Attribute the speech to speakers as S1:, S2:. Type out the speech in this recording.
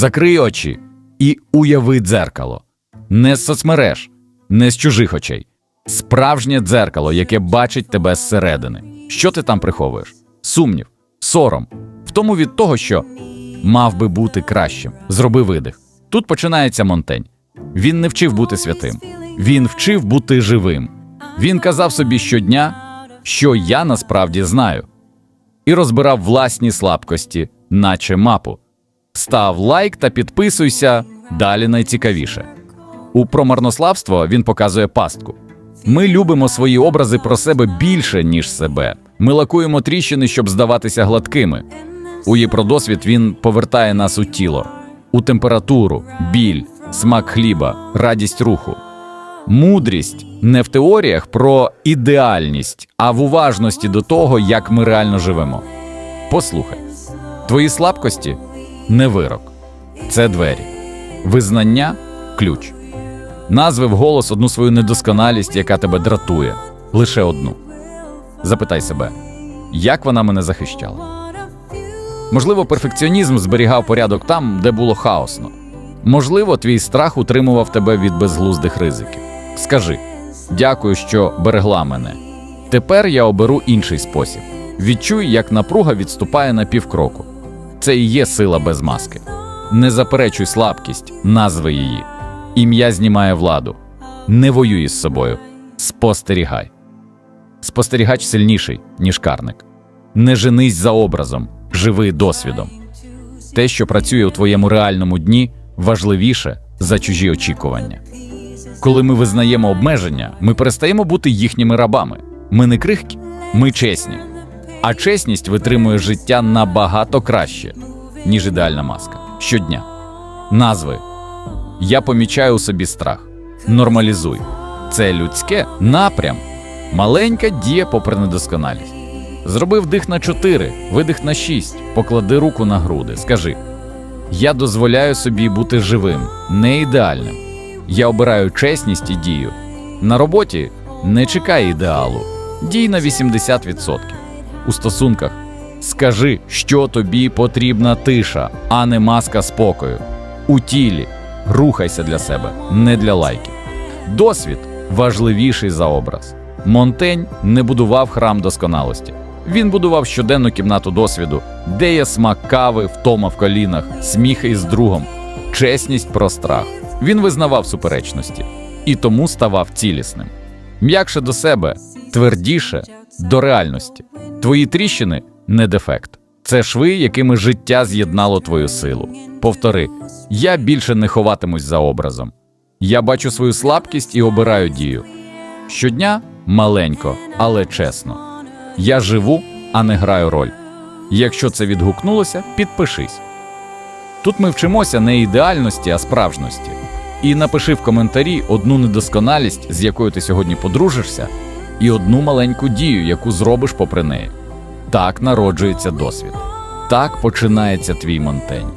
S1: Закрий очі і уяви дзеркало. Не з соцмереж, не з чужих очей. Справжнє дзеркало, яке бачить тебе зсередини. Що ти там приховуєш? Сумнів, сором, в тому від того, що мав би бути кращим. Зроби видих. Тут починається Монтень. Він не вчив бути святим, він вчив бути живим. Він казав собі щодня, що я насправді знаю, і розбирав власні слабкості, наче мапу. Став лайк та підписуйся, далі найцікавіше. У про марнославство він показує пастку. Ми любимо свої образи про себе більше, ніж себе. Ми лакуємо тріщини, щоб здаватися гладкими. У її про досвід він повертає нас у тіло, у температуру, біль, смак хліба, радість руху. Мудрість не в теоріях про ідеальність, а в уважності до того, як ми реально живемо. Послухай, твої слабкості не вирок, це двері, визнання ключ. Назви вголос одну свою недосконалість, яка тебе дратує, лише одну. Запитай себе, як вона мене захищала. Можливо, перфекціонізм зберігав порядок там, де було хаосно. Можливо, твій страх утримував тебе від безглуздих ризиків. Скажи дякую, що берегла мене. Тепер я оберу інший спосіб. Відчуй, як напруга відступає на півкроку. Це і є сила без маски. Не заперечуй слабкість, назви її. Ім'я знімає владу. Не воюй із собою. Спостерігай. Спостерігач сильніший, ніж карник. Не женись за образом, живи досвідом. Те, що працює у твоєму реальному дні, важливіше за чужі очікування. Коли ми визнаємо обмеження, ми перестаємо бути їхніми рабами. Ми не крихкі, ми чесні. А чесність витримує життя набагато краще, ніж ідеальна маска. Щодня. Назви. Я помічаю у собі страх. Нормалізуй. Це людське напрям. Маленька дія попри недосконалість. Зроби вдих на 4, видих на 6, поклади руку на груди. Скажи: Я дозволяю собі бути живим, не ідеальним. Я обираю чесність і дію. На роботі не чекай ідеалу, дій на 80%. У стосунках скажи, що тобі потрібна тиша, а не маска спокою. У тілі рухайся для себе, не для лайків. Досвід важливіший за образ. Монтень не будував храм досконалості. Він будував щоденну кімнату досвіду, де є смак кави, втома в колінах, сміх із другом, чесність про страх. Він визнавав суперечності і тому ставав цілісним. М'якше до себе, твердіше до реальності. Твої тріщини не дефект. Це шви, якими життя з'єднало твою силу. Повтори: я більше не ховатимусь за образом. Я бачу свою слабкість і обираю дію. Щодня маленько, але чесно. Я живу, а не граю роль. Якщо це відгукнулося, підпишись. Тут ми вчимося не ідеальності, а справжності. І напиши в коментарі одну недосконалість, з якою ти сьогодні подружишся, і одну маленьку дію, яку зробиш попри неї. Так народжується досвід. Так починається твій монтень.